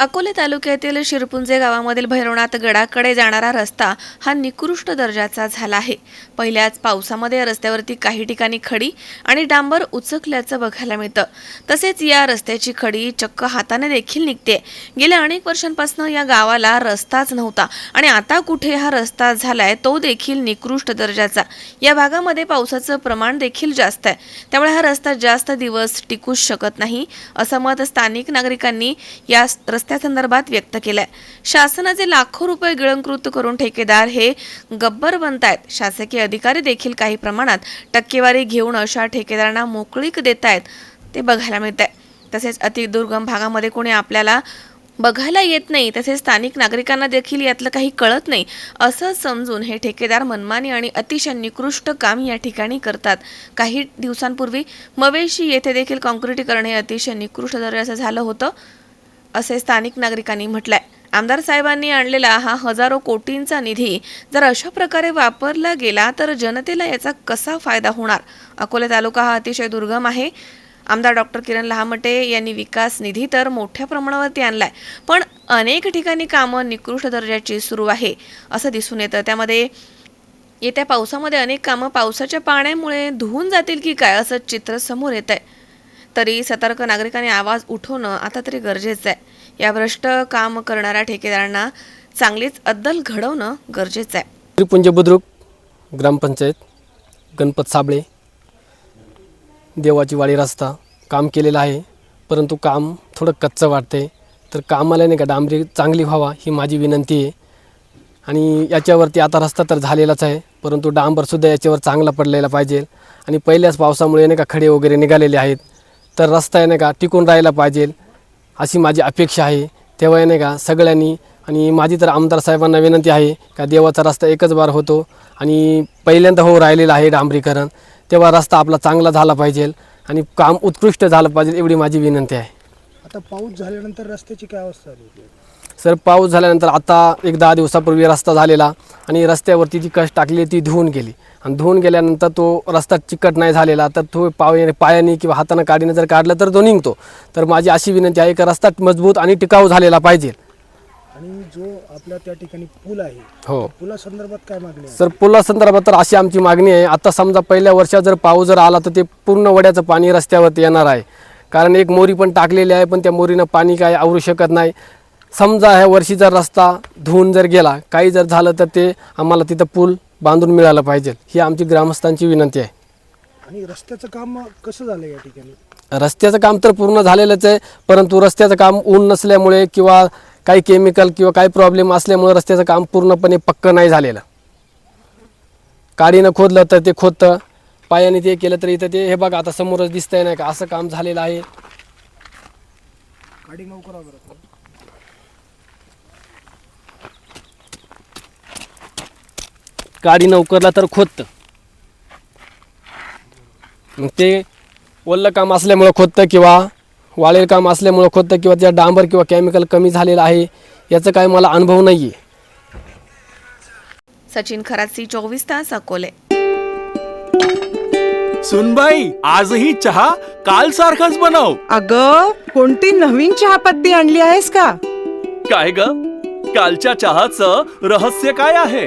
अकोले तालुक्यातील शिरपुंजे गावामधील भैरवनाथ गडाकडे जाणारा रस्ता हा निकृष्ट दर्जाचा झाला आहे. पहिल्याच पावसामध्ये या रस्त्यावरती काही ठिकाणी खडी आणि डांबर उचकल्याचं बघायला मिळतं. तसेच या रस्त्याची खडी चक्क हाताने देखील निघते. गेल्या अनेक वर्षांपासून या गावाला रस्ताच नव्हता आणि आता कुठे हा रस्ता झालाय तो देखील निकृष्ट दर्जाचा. या भागामध्ये पावसाचं प्रमाण देखील जास्त आहे. त्यामुळे हा रस्ता जास्त दिवस टिकूच शकत नाही असं मत स्थानिक नागरिकांनी या त्यासंदर्भात व्यक्त केलंय. शासनाचे लाखो रुपये गिळंकृत करून ठेकेदार हे गब्बर बनत आहेत शासकीय अधिकारी देखील काही प्रमाणात टक्केवारी घेऊन अशा ठेकेदारांना मोकळीक देत आहेत ते बघायला मिळत आहे तसेच अतिदुर्गम भागामध्ये कोणी आपल्याला बघायला येत नाही तसेच स्थानिक नागरिकांना देखील यातलं काही कळत नाही असं समजून हे ठेकेदार मनमानी आणि अतिशय निकृष्ट काम या ठिकाणी करतात. काही दिवसांपूर्वी मवेशी येथे देखील कॉन्क्रिटीकरण हे अतिशय निकृष्ट दर्जाचं झालं होतं. असे स्थानिक नागरिकांनी म्हटलंय. आमदार साहेबांनी आणलेला हा हजारो कोटींचा निधी जर अशा प्रकारे वापरला गेला तर जनतेला याचा कसा फायदा होणार? अकोले तालुका हा अतिशय दुर्गम आहे. आमदार डॉक्टर किरण लहामटे यांनी विकास निधी तर मोठ्या प्रमाणावरती आणलाय पण अनेक ठिकाणी कामं निकृष्ट दर्जाची सुरू आहे असं दिसून येतं. त्यामध्ये येत्या पावसामध्ये अनेक कामं पावसाच्या पाण्यामुळे धुवून जातील की काय असं चित्र समोर येत आहे तरी सतर्क नागरिकांनी आवाज उठवणं आता तरी गरजेचं आहे. या भ्रष्ट काम करणाऱ्या ठेकेदारांना चांगलीच अद्दल घडवणं गरजेचं आहे. त्रिपुंज बुद्रुक ग्रामपंचायत गणपत साबळे देवाची वाडी रस्ता काम केलेलं आहे परंतु काम थोडं कच्चं वाटते तर कामाला नाही का डांबरी चांगली व्हावा ही माझी विनंती आहे. आणि याच्यावरती आता रस्ता तर झालेलाच आहे परंतु डांबरसुद्धा याच्यावर चांगला पडलेला पाहिजे. आणि पहिल्याच पावसामुळे नाही का खडे वगैरे निघालेले आहेत. तर रस्ता आहे नाही का टिकून राहायला पाहिजे अशी माझी अपेक्षा आहे. तेव्हा नाही का सगळ्यांनी आणि माझी तर आमदार साहेबांना विनंती आहे का देवाचा रस्ता एकच बार होतो आणि पहिल्यांदा हो राहिलेला आहे डांबरीकरण. तेव्हा रस्ता आपला चांगला झाला पाहिजे आणि काम उत्कृष्ट झालं पाहिजे एवढी माझी विनंती आहे. आता पाऊस झाल्यानंतर रस्त्याची काय अवस्था सर पाऊस झाल्यानंतर आता एक दहा दिवसापूर्वी रस्ता झालेला आणि रस्त्यावरती जी कश टाकली ती धुवून गेली. आणि धुवून गेल्यानंतर तो रस्ता चिकट नाही झालेला तर तो पाय पायाने किंवा हाताने काढीने जर काढलं तर तो निघतो. तर माझी अशी विनंती आहे की रस्ता मजबूत आणि टिकाऊ झालेला पाहिजे. आणि जो आपल्या त्या ठिकाणी पूल आहे हो. पुला संदर्भात काय मागणी आहे? सर पुला संदर्भात तर अशी आमची मागणी आहे. आता समजा पहिल्या वर्षात जर पाऊस जर आला तर ते पूर्ण वड्याचं पाणी रस्त्यावरती येणार आहे. कारण एक मोरी पण टाकलेली आहे पण त्या मोरीनं पाणी काय आवरू शकत नाही. समजा ह्या वर्षीचा रस्ता धुवून जर गेला काही जर झालं तर ते आम्हाला तिथं पूल बांधून मिळालं पाहिजे. ही आमची ग्रामस्थांची विनंती आहे. आणि रस्त्याचं काम कसं झालं या ठिकाणी? रस्त्याचं काम तर पूर्ण झालेलंच आहे परंतु रस्त्याचं काम ऊन नसल्यामुळे किंवा काही केमिकल किंवा काही प्रॉब्लेम असल्यामुळे रस्त्याचं काम पूर्णपणे पक्क नाही झालेलं. काडीनं खोदलं तर ते खोदतं पायाने ते केलं तर इथं ते हे बघा आता समोरच दिसतंय नाही का असं काम झालेलं आहे. गाडी नोकरा बरं काडी नौकरला तर खोदतं. मग ते ओल्लं काम असल्यामुळं खोदतं किंवा वाळेल काम असल्यामुळं खोदतं किंवा त्या डांबर किंवा केमिकल कमी झालेलं आहे याचा काय मला अनुभव नाही आहे सचिन खराची चोवीस तास अकोले. सुनबाई आजही चहा काल सारखाच बनव. अग कोणती नवीन चहापत्ती आणली आहेस का? काय ग? कालच्या चहाचं रहस्य काय आहे?